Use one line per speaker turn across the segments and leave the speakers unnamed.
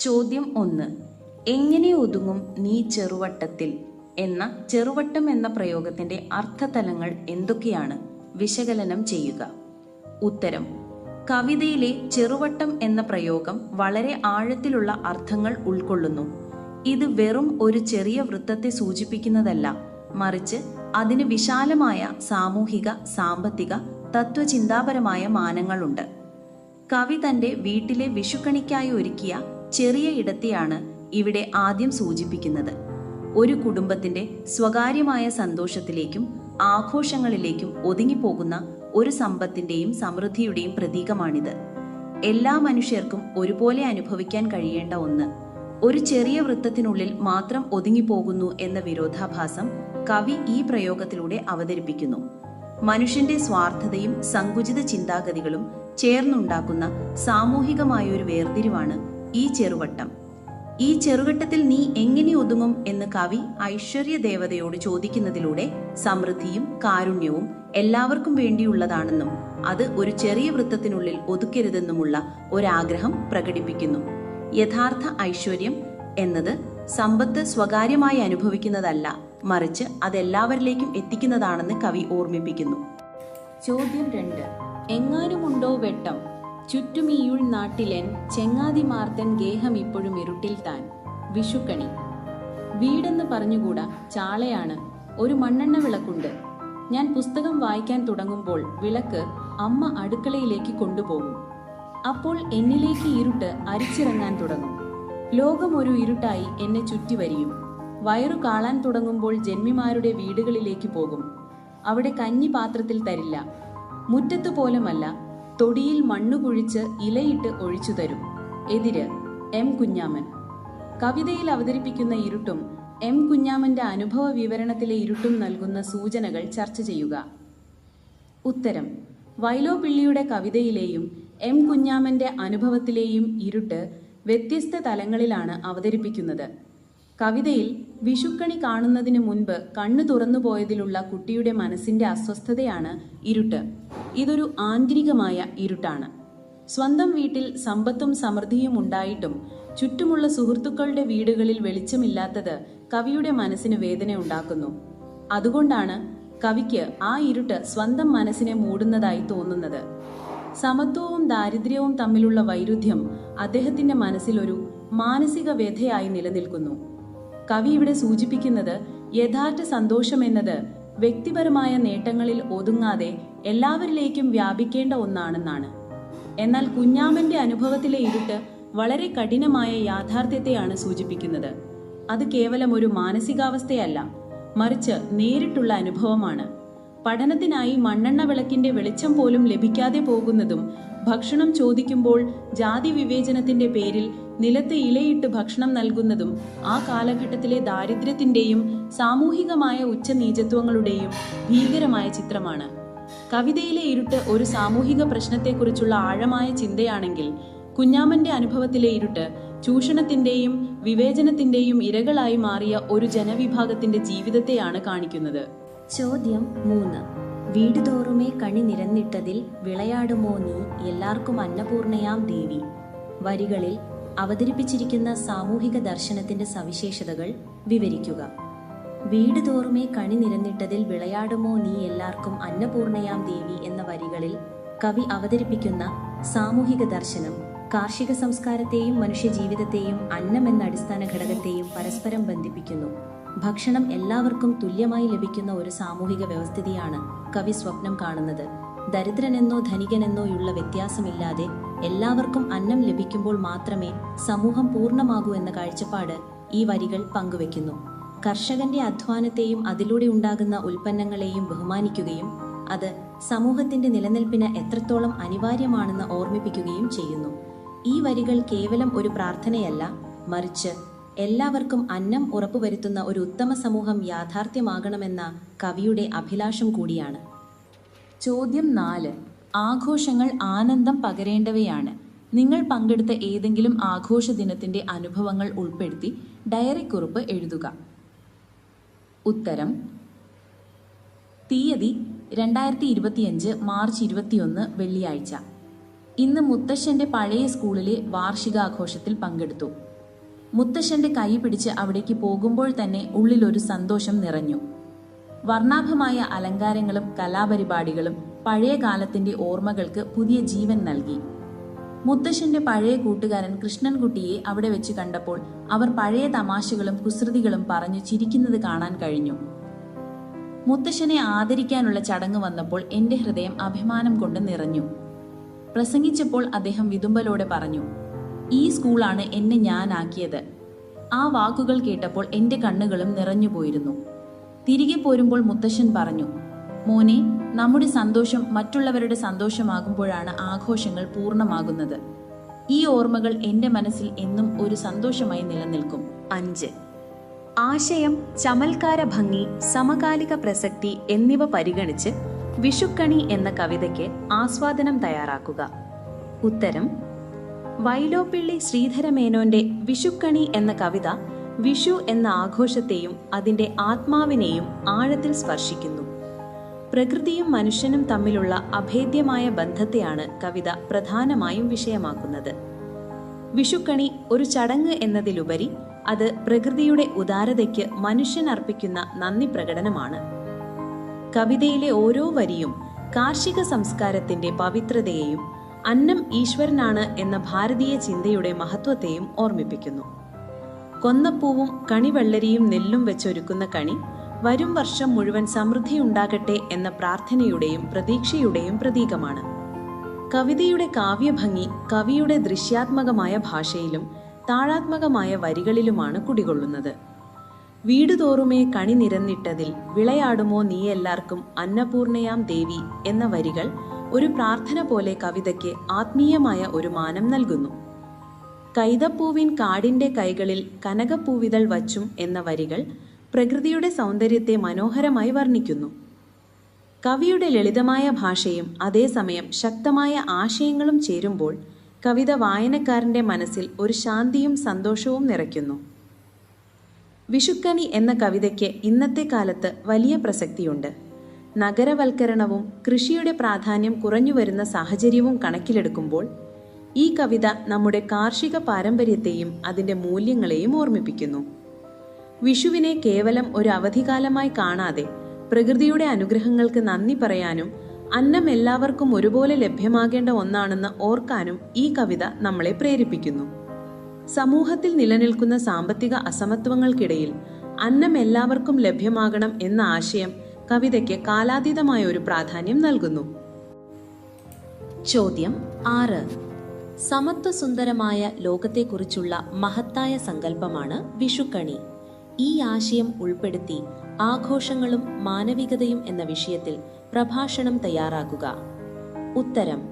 ചോദ്യം ഒന്ന്. എങ്ങനെ ഒതുങ്ങും നീ ചെറുവട്ടത്തിൽ? എന്ന ചെറുവട്ടം എന്ന പ്രയോഗത്തിന്റെ അർത്ഥതലങ്ങൾ എന്തൊക്കെയാണ്? വിശകലനം ചെയ്യുക. ഉത്തരം. കവിതയിലെ ചെറുവട്ടം എന്ന പ്രയോഗം വളരെ ആഴത്തിലുള്ള അർത്ഥങ്ങൾ ഉൾക്കൊള്ളുന്നു. ഇത് വെറും ഒരു ചെറിയ വൃത്തത്തെ സൂചിപ്പിക്കുന്നതല്ല. മറിച്ച് അതിന് വിശാലമായ സാമൂഹിക സാമ്പത്തിക തത്വചിന്താപരമായ മാനങ്ങളുണ്ട്. കവി തന്റെ വീട്ടിലെ വിഷുക്കണിക്കായി ഒരുക്കിയ ചെറിയ ഇടത്തെയാണ് ഇവിടെ ആദ്യം സൂചിപ്പിക്കുന്നത്. ഒരു കുടുംബത്തിന്റെ സ്വകാര്യമായ സന്തോഷത്തിലേക്കും ആഘോഷങ്ങളിലേക്കും ഒതുങ്ങിപ്പോകുന്ന ഒരു സമ്പത്തിന്റെയും സമൃദ്ധിയുടെയും പ്രതീകമാണിത്. എല്ലാ മനുഷ്യർക്കും ഒരുപോലെ അനുഭവിക്കാൻ കഴിയേണ്ട ഒന്ന് ഒരു ചെറിയ വൃത്തത്തിനുള്ളിൽ മാത്രം ഒതുങ്ങിപ്പോകുന്നു എന്ന വിരോധാഭാസം കവി ഈ പ്രയോഗത്തിലൂടെ അവതരിപ്പിക്കുന്നു. മനുഷ്യന്റെ സ്വാർത്ഥതയും സങ്കുചിത ചിന്താഗതികളും ചേർന്നുണ്ടാക്കുന്ന സാമൂഹികമായൊരു വേർതിരിവാണ് ഈ ചെറുവട്ടം. ഈ ചെറുവട്ടത്തിൽ നീ എങ്ങനെ ഒതുങ്ങും എന്ന് കവി ഐശ്വര്യ ദേവതയോട് ചോദിക്കുന്നതിലൂടെ സമൃദ്ധിയും കാരുണ്യവും എല്ലാവർക്കും വേണ്ടിയുള്ളതാണെന്നും അത് ഒരു ചെറിയ വൃത്തത്തിനുള്ളിൽ ഒതുക്കരുതെന്നുമുള്ള ഒരാഗ്രഹം പ്രകടിപ്പിക്കുന്നു. യഥാർത്ഥ ഐശ്വര്യം എന്നത് സമ്പത്ത് സ്വകാര്യമായി അനുഭവിക്കുന്നതല്ല മറിച്ച് അതെല്ലാവരിലേക്കും എത്തിക്കുന്നതാണെന്ന് കവി ഓർമ്മിപ്പിക്കുന്നു. ചോദ്യം രണ്ട്. എങ്ങാനുമുണ്ടോ വെട്ടം. ചുറ്റുമീയുൾ നാട്ടിലൻ ചെങ്ങാതിമാർത്തൻ ഗേഹം ഇപ്പോഴും ഇരുട്ടിൽ താൻ. വിഷുക്കണി. വീടെന്ന് പറഞ്ഞുകൂടാ ചാളയാണ്. ഒരു മണ്ണെണ്ണ വിളക്കുണ്ട്. ഞാൻ പുസ്തകം വായിക്കാൻ തുടങ്ങുമ്പോൾ വിളക്ക് അമ്മ അടുക്കളയിലേക്ക് കൊണ്ടുപോകും. അപ്പോൾ എന്നിലേക്ക് ഇരുട്ട് അരിച്ചിറങ്ങാൻ തുടങ്ങും. ലോകം ഒരു ഇരുട്ടായി എന്നെ ചുറ്റി വരിയും. വയറു കാളാൻ തുടങ്ങുമ്പോൾ ജന്മിമാരുടെ വീടുകളിലേക്ക് പോകും. അവിടെ കഞ്ഞി പാത്രത്തിൽ തരില്ല. മുറ്റത്ത് പോലുമല്ല. തൊടിയിൽ മണ്ണു കുഴിച്ച് ഇലയിട്ട് ഒഴിച്ചു തരും. എതിര് എം കുഞ്ഞാമൻ. കവിതയിൽ അവതരിപ്പിക്കുന്ന ഇരുട്ടും എം കുഞ്ഞാമന്റെ അനുഭവ വിവരണത്തിലെ ഇരുട്ടും നൽകുന്ന സൂചനകൾ ചർച്ച ചെയ്യുക. ഉത്തരം. വൈലോപ്പിള്ളിയുടെ കവിതയിലെയും എം കുഞ്ഞാമന്റെ അനുഭവത്തിലെയും ഇരുട്ട് വ്യത്യസ്ത തലങ്ങളിലാണ് അവതരിപ്പിക്കുന്നത്. കവിതയിൽ വിഷുക്കണി കാണുന്നതിന് മുൻപ് കണ്ണു തുറന്നു പോയതിലുള്ള കുട്ടിയുടെ മനസ്സിന്റെ അസ്വസ്ഥതയാണ് ഇരുട്ട്. ഇതൊരു ആന്തരികമായ ഇരുട്ടാണ്. സ്വന്തം വീട്ടിൽ സമ്പത്തും സമൃദ്ധിയും ഉണ്ടായിട്ടും ചുറ്റുമുള്ള സുഹൃത്തുക്കളുടെ വീടുകളിൽ വെളിച്ചമില്ലാത്തത് കവിയുടെ മനസ്സിന് വേദന ഉണ്ടാക്കുന്നു. അതുകൊണ്ടാണ് കവിക്ക് ആ ഇരുട്ട് സ്വന്തം മനസ്സിനെ മൂടുന്നതായി തോന്നുന്നത്. സമത്വവും ദാരിദ്ര്യവും തമ്മിലുള്ള വൈരുദ്ധ്യം അദ്ദേഹത്തിന്റെ മനസ്സിലൊരു മാനസിക വ്യഥയായി നിലനിൽക്കുന്നു. കവി ഇവിടെ സൂചിപ്പിക്കുന്നത് യഥാർത്ഥ സന്തോഷം എന്നത് വ്യക്തിപരമായ നേട്ടങ്ങളിൽ ഒതുങ്ങാതെ എല്ലാവരിലേക്കും വ്യാപിക്കേണ്ട ഒന്നാണെന്നാണ്. എന്നാൽ കുഞ്ഞാമന്റെ അനുഭവത്തിലെ ഇരുട്ട് വളരെ കഠിനമായ യാഥാർത്ഥ്യത്തെയാണ് സൂചിപ്പിക്കുന്നത്. അത് കേവലം ഒരു മാനസികാവസ്ഥയല്ല മറിച്ച് നേരിട്ടുള്ള അനുഭവമാണ്. പഠനത്തിനായി മണ്ണെണ്ണ വിളക്കിന്റെ വെളിച്ചം പോലും ലഭിക്കാതെ പോകുന്നതും ഭക്ഷണം ചോദിക്കുമ്പോൾ ജാതി വിവേചനത്തിന്റെ പേരിൽ നിലത്ത് ഇലയിട്ട് ഭക്ഷണം നൽകുന്നതും ആ കാലഘട്ടത്തിലെ ദാരിദ്ര്യത്തിന്റെയും സാമൂഹികമായ ഉച്ചനീചത്വങ്ങളുടെയും ഭീകരമായ ചിത്രമാണ്. കവിതയിലെ ഇരുട്ട് ഒരു സാമൂഹിക പ്രശ്നത്തെക്കുറിച്ചുള്ള ആഴമായ ചിന്തയാണെങ്കിൽ കുഞ്ഞാമന്റെ അനുഭവത്തിലെ ഇരുട്ട് ചൂഷണത്തിന്റെയും വിവേചനത്തിന്റെയും ഇരകളായി മാറിയ ഒരു ജനവിഭാഗത്തിന്റെ ജീവിതത്തെയാണ് കാണിക്കുന്നത്.
ചോദ്യം മൂന്ന്. വീടുതോറുമേ കണി നിരന്നിട്ടതിൽ വിളയാടുമോ നീ എല്ലാവർക്കും അന്നപൂർണയാം ദേവി. വരികളിൽ അവതരിപ്പിച്ചിരിക്കുന്ന സാമൂഹിക ദർശനത്തിന്റെ സവിശേഷതകൾ വിവരിക്കുക. വീട് തോറുമേ കണി നിരന്നിട്ടതിൽ വിളയാടുമോ നീ എല്ലാവർക്കും അന്നപൂർണയാം ദേവി എന്ന വരികളിൽ കവി അവതരിപ്പിക്കുന്ന സാമൂഹിക ദർശനം കാർഷിക സംസ്കാരത്തെയും മനുഷ്യജീവിതത്തെയും അന്നം എന്ന അടിസ്ഥാന ഘടകത്തെയും പരസ്പരം ബന്ധിപ്പിക്കുന്നു. ഭക്ഷണം എല്ലാവർക്കും തുല്യമായി ലഭിക്കുന്ന ഒരു സാമൂഹിക വ്യവസ്ഥിതിയാണ് കവി സ്വപ്നം കാണുന്നത്. ദരിദ്രനെന്നോ ധനികനെന്നോയുള്ള വ്യത്യാസമില്ലാതെ എല്ലാവർക്കും അന്നം ലഭിക്കുമ്പോൾ മാത്രമേ സമൂഹം പൂർണമാകൂ എന്ന കാഴ്ചപ്പാട് ഈ വരികൾ പങ്കുവെക്കുന്നു. കർഷകന്റെ അധ്വാനത്തെയും അതിലൂടെ ഉണ്ടാകുന്ന ഉൽപ്പന്നങ്ങളെയും ബഹുമാനിക്കുകയും അത് സമൂഹത്തിന്റെ നിലനിൽപ്പിന് എത്രത്തോളം അനിവാര്യമാണെന്ന് ഓർമ്മിപ്പിക്കുകയും ചെയ്യുന്നു. ഈ വരികൾ കേവലം ഒരു പ്രാർത്ഥനയല്ല മറിച്ച് എല്ലാവർക്കും അന്നം ഉറപ്പുവരുത്തുന്ന ഒരു ഉത്തമ സമൂഹം യാഥാർത്ഥ്യമാകണമെന്ന കവിയുടെ അഭിലാഷം കൂടിയാണ്.
ചോദ്യം നാല്. ആഘോഷങ്ങൾ ആനന്ദം പകരേണ്ടവയാണ്. നിങ്ങൾ പങ്കെടുത്ത ഏതെങ്കിലും ആഘോഷ ദിനത്തിന്റെ അനുഭവങ്ങൾ ഉൾപ്പെടുത്തി ഡയറി കുറിപ്പ് എഴുതുക. ഉത്തരം. തീയതി രണ്ടായിരത്തി ഇരുപത്തിയഞ്ച് മാർച്ച് ഇരുപത്തിയൊന്ന് വെള്ളിയാഴ്ച. ഇന്ന് മുത്തശ്ശന്റെ പഴയ സ്കൂളിലെ വാർഷികാഘോഷത്തിൽ പങ്കെടുത്തു. മുത്തശ്ശന്റെ കൈ പിടിച്ച് അവിടേക്ക് പോകുമ്പോൾ തന്നെ ഉള്ളിലൊരു സന്തോഷം നിറഞ്ഞു. വർണാഭമായ അലങ്കാരങ്ങളും കലാപരിപാടികളും പഴയ കാലത്തിന്റെ ഓർമ്മകൾക്ക് പുതിയ ജീവൻ നൽകി. മുത്തശ്ശന്റെ പഴയ കൂട്ടുകാരൻ കൃഷ്ണൻകുട്ടിയെ അവിടെ വെച്ച് കണ്ടപ്പോൾ അവർ പഴയ തമാശകളും കുസൃതികളും പറഞ്ഞു ചിരിക്കുന്നത് കാണാൻ കഴിഞ്ഞു. മുത്തശ്ശനെ ആദരിക്കാനുള്ള ചടങ്ങ് വന്നപ്പോൾ എന്റെ ഹൃദയം അഭിമാനം കൊണ്ട് നിറഞ്ഞു. പ്രസംഗിച്ചപ്പോൾ അദ്ദേഹം വിതുമ്പലോടെ പറഞ്ഞു ഈ സ്കൂളാണ് എന്നെ ഞാനാക്കിയത്. ആ വാക്കുകൾ കേട്ടപ്പോൾ എന്റെ കണ്ണുകളും നിറഞ്ഞുപോയിരുന്നു. തിരികെ പോരുമ്പോൾ മുത്തശ്ശൻ പറഞ്ഞു മോനെ നമ്മുടെ സന്തോഷം മറ്റുള്ളവരുടെ സന്തോഷമാകുമ്പോഴാണ് ആഘോഷങ്ങൾ പൂർണമാകുന്നത്. ഈ ഓർമ്മകൾ എന്റെ മനസ്സിൽ എന്നും ഒരു സന്തോഷമായി നിലനിൽക്കും.
അഞ്ച്. ആശയം ചമൽക്കാര ഭംഗി സമകാലിക പ്രസക്തി എന്നിവ പരിഗണിച്ച് വിഷുക്കണി എന്ന കവിതയ്ക്ക് ആസ്വാദനം തയ്യാറാക്കുക. ഉത്തരം വൈലോപ്പിള്ളി ശ്രീധരമേനോന്റെ വിഷുക്കണി എന്ന കവിത വിഷു എന്ന ആഘോഷത്തെയും അതിന്റെ ആത്മാവിനെയും ആഴത്തിൽ സ്പർശിക്കുന്നു. പ്രകൃതിയും മനുഷ്യനും തമ്മിലുള്ള അഭേദ്യമായ ബന്ധത്തെയാണ് കവിത പ്രധാനമായും വിഷയമാക്കുന്നത്. വിഷുക്കണി ഒരു ചടങ്ങ് എന്നതിലുപരി അത് പ്രകൃതിയുടെ ഉദാരതയ്ക്ക് മനുഷ്യൻ അർപ്പിക്കുന്ന നന്ദി പ്രകടനമാണ്. കവിതയിലെ ഓരോ വരിയും കാർഷിക സംസ്കാരത്തിന്റെ പവിത്രതയെയും അന്നം ഈശ്വരനാണ് എന്ന ഭാരതീയ ചിന്തയുടെ മഹത്വത്തെയും ഓർമ്മിപ്പിക്കുന്നു. കൊന്നപ്പൂവും കണിവെള്ളരിയും നെല്ലും വെച്ചൊരുക്കുന്ന കണി വരും വർഷം മുഴുവൻ സമൃദ്ധിയുണ്ടാകട്ടെ എന്ന പ്രാർത്ഥനയുടെയും പ്രതീക്ഷയുടെയും പ്രതീകമാണ്. കവിതയുടെ കാവ്യഭംഗി കവിയുടെ ദൃശ്യാത്മകമായ ഭാഷയിലും താഴാത്മകമായ വരികളിലുമാണ് കുടികൊള്ളുന്നത്. വീടുതോറുമേ കണി നിരന്നിട്ടതിൽ വിളയാടുമോ നീ എല്ലാവർക്കും അന്നപൂർണയാം ദേവി എന്ന വരികൾ ഒരു പ്രാർത്ഥന പോലെ കവിതയ്ക്ക് ആത്മീയമായ ഒരു മാനം നൽകുന്നു. കൈതപ്പൂവിൻ കാടിന്റെ കൈകളിൽ കനകപ്പൂവിതൾ വച്ചും എന്ന വരികൾ പ്രകൃതിയുടെ സൗന്ദര്യത്തെ മനോഹരമായി വർണിക്കുന്നു. കവിയുടെ ലളിതമായ ഭാഷയും അതേസമയം ശക്തമായ ആശയങ്ങളും ചേരുമ്പോൾ കവിത വായനക്കാരന്റെ മനസ്സിൽ ഒരു ശാന്തിയും സന്തോഷവും നിറയ്ക്കുന്നു. വിഷുക്കണി എന്ന കവിതയ്ക്ക് ഇന്നത്തെ കാലത്ത് വലിയ പ്രസക്തിയുണ്ട്. നഗരവൽക്കരണവും കൃഷിയുടെ പ്രാധാന്യം കുറഞ്ഞു വരുന്ന സാഹചര്യവും കണക്കിലെടുക്കുമ്പോൾ ഈ കവിത നമ്മുടെ കാർഷിക പാരമ്പര്യത്തെയും അതിന്റെ മൂല്യങ്ങളെയും ഓർമ്മിപ്പിക്കുന്നു. വിഷുവിനെ കേവലം ഒരു അവധികാലമായി കാണാതെ പ്രകൃതിയുടെ അനുഗ്രഹങ്ങൾക്ക് നന്ദി പറയാനും അന്നം എല്ലാവർക്കും ഒരുപോലെ ലഭ്യമാകേണ്ട ഒന്നാണെന്ന് ഓർക്കാനും ഈ കവിത നമ്മളെ പ്രേരിപ്പിക്കുന്നു. സമൂഹത്തിൽ നിലനിൽക്കുന്ന സാമ്പത്തിക അസമത്വങ്ങൾക്കിടയിൽ അന്നം എല്ലാവർക്കും ലഭ്യമാകണം എന്ന ആശയം കവിതയ്ക്ക് കാലാതീതമായ ഒരു പ്രാധാന്യം നൽകുന്നു. ചോദ്യം ആറ്. സമത്വസുന്ദരമായ ലോകത്തെക്കുറിച്ചുള്ള മഹത്തായ സങ്കല്പമാണ് വിഷുക്കണി. ഈ ആശയം ഉൾപ്പെടുത്തി ആഘോഷങ്ങളും മാനവികതയും എന്ന വിഷയത്തിൽ പ്രഭാഷണം തയ്യാറാക്കുക. ഉത്തരം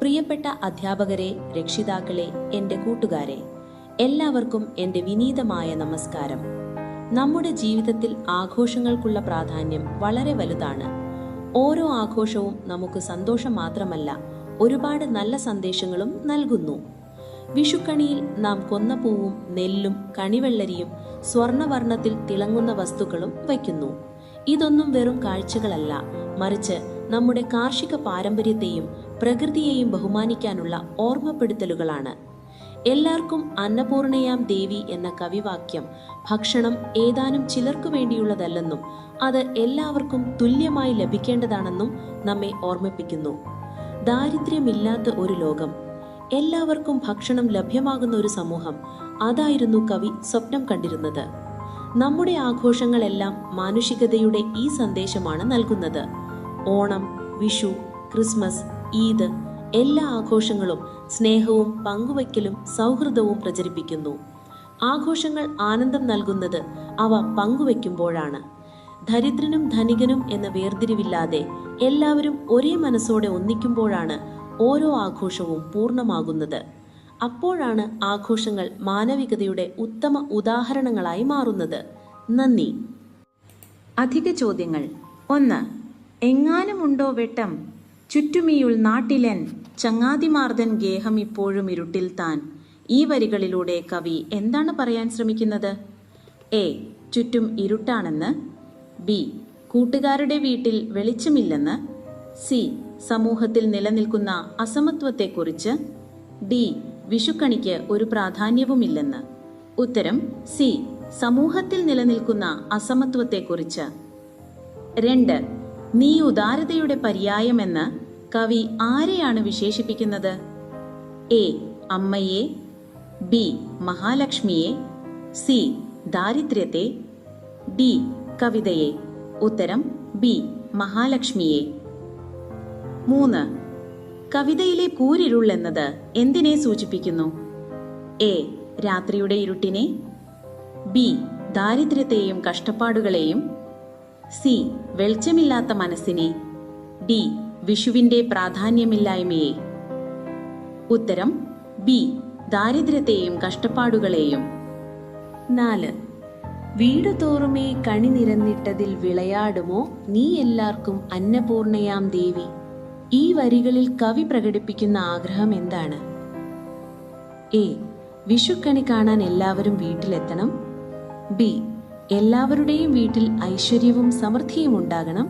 പ്രിയപ്പെട്ട അധ്യാപകരെ രക്ഷിതാക്കളെ എന്റെ കൂട്ടുകാരെ എല്ലാവർക്കും എന്റെ വിനീതമായ നമസ്കാരം. നമ്മുടെ ജീവിതത്തിൽ ആഘോഷങ്ങൾക്കുള്ള പ്രാധാന്യം വളരെ വലുതാണ്. ഓരോ ആഘോഷവും നമുക്ക് സന്തോഷം മാത്രമല്ല ഒരുപാട് നല്ല സന്ദേശങ്ങളും നൽകുന്നു. വിഷുക്കണിയിൽ നാം കൊന്ന പൂവും നെല്ലും കണിവെള്ളരിയും സ്വർണവർണത്തിൽ തിളങ്ങുന്ന വസ്തുക്കളും വയ്ക്കുന്നു. ഇതൊന്നും വെറും കാഴ്ചകളല്ല. മറിച്ച് നമ്മുടെ കാർഷിക പാരമ്പര്യത്തെയും പ്രകൃതിയെയും ബഹുമാനിക്കാനുള്ള ഓർമ്മപ്പെടുത്തലുകളാണ്. എല്ലാവർക്കും അന്നപൂർണയാം ദേവി എന്ന കവിവാക്യം ഭക്ഷണം ഏതാനും ചിലർക്കു വേണ്ടിയുള്ളതല്ലെന്നും അത് എല്ലാവർക്കും തുല്യമായി ലഭിക്കേണ്ടതാണെന്നും നമ്മെ ഓർമ്മിപ്പിക്കുന്നു. ദാരിദ്ര്യമില്ലാത്ത ഒരു ലോകം. എല്ലാവർക്കും ഭക്ഷണം ലഭ്യമാകുന്ന ഒരു സമൂഹം. അതായിരുന്നു കവി സ്വപ്നം കണ്ടിരുന്നത്. നമ്മുടെ ആഘോഷങ്ങളെല്ലാം മാനുഷികതയുടെ ഈ സന്ദേശമാണ് നൽകുന്നത്. ഓണം വിഷു ക്രിസ്മസ് ഈദ് എല്ലാ ആഘോഷങ്ങളും സ്നേഹവും പങ്കുവയ്ക്കലും സൗഹൃദവും പ്രചരിപ്പിക്കുന്നു. ആഘോഷങ്ങൾ ആനന്ദം നൽകുന്നത് അവ പങ്കുവയ്ക്കുമ്പോഴാണ്. ദരിദ്രനും ധനികനും എന്ന വേർതിരിവില്ലാതെ എല്ലാവരും ഒരേ മനസ്സോടെ ഒന്നിക്കുമ്പോഴാണ് ഓരോ ആഘോഷവും പൂർണമാകുന്നത്. അപ്പോഴാണ് ആഘോഷങ്ങൾ മാനവികതയുടെ ഉത്തമ ഉദാഹരണങ്ങളായി മാറുന്നത്. നന്ദി.
അധിക ചോദ്യങ്ങൾ. ഒന്ന് എങ്ങാനുമുണ്ടോ വെട്ടം? ചുറ്റുമീയുൾ നാട്ടിലൻ ചങ്ങാതിമാർദ്ദൻ ഗേഹം ഇപ്പോഴും ഇരുട്ടിൽ താൻ. ഈ വരികളിലൂടെ കവി എന്താണ് പറയാൻ ശ്രമിക്കുന്നത്? എ ചുറ്റും ഇരുട്ടാണെന്ന്. ബി. കൂട്ടുകാരുടെ വീട്ടിൽ വെളിച്ചമില്ലെന്ന്. സി. സമൂഹത്തിൽ നിലനിൽക്കുന്ന അസമത്വത്തെക്കുറിച്ച്. ഡി. വിഷുക്കണിക്ക് ഒരു പ്രാധാന്യവുമില്ലെന്ന്. ഉത്തരം സി. സമൂഹത്തിൽ നിലനിൽക്കുന്ന അസമത്വത്തെക്കുറിച്ച്. രണ്ട്. നീ ഉദാരതയുടെ പര്യായമെന്ന് കവി ആരെയാണ് വിശേഷിപ്പിക്കുന്നത്? എ. അമ്മയെ. ബി. മഹാലക്ഷ്മിയെ. സി. ദാരിദ്ര്യത്തെ. ഡി. കവിതയെ. ഉത്തരം ബി. മഹാലക്ഷ്മിയെ. മൂന്ന്. കവിതയിലെ കൂരിരുൾ എന്നത് എന്തിനെ സൂചിപ്പിക്കുന്നു? എ. രാത്രിയുടെ ഇരുട്ടിനെ. ബി. ദാരിദ്ര്യത്തെയും കഷ്ടപ്പാടുകളെയും. സി. വെളിച്ചമില്ലാത്ത മനസ്സിനെ. ഡി. വിഷുവിന്റെ പ്രാധാന്യമില്ലായ്മയെ. ഉത്തരം ബി. ദാരിദ്ര്യത്തെയും കഷ്ടപ്പാടുകളെയും.
നാല്. വീടു തോറുമേ കണി നിരന്നിട്ടതിൽ വിളയാടുമോ? നീ എല്ലാവർക്കും അന്നപൂർണയാം ദേവി. ഈ വരികളിൽ കവി പ്രകടിപ്പിക്കുന്ന ആഗ്രഹം എന്താണ്? എ. വിഷുക്കണി കാണാൻ എല്ലാവരും വീട്ടിലെത്തണം. ബി. എല്ലാവരുടെയും വീട്ടിൽ ഐശ്വര്യവും സമൃദ്ധിയും ഉണ്ടാകണം.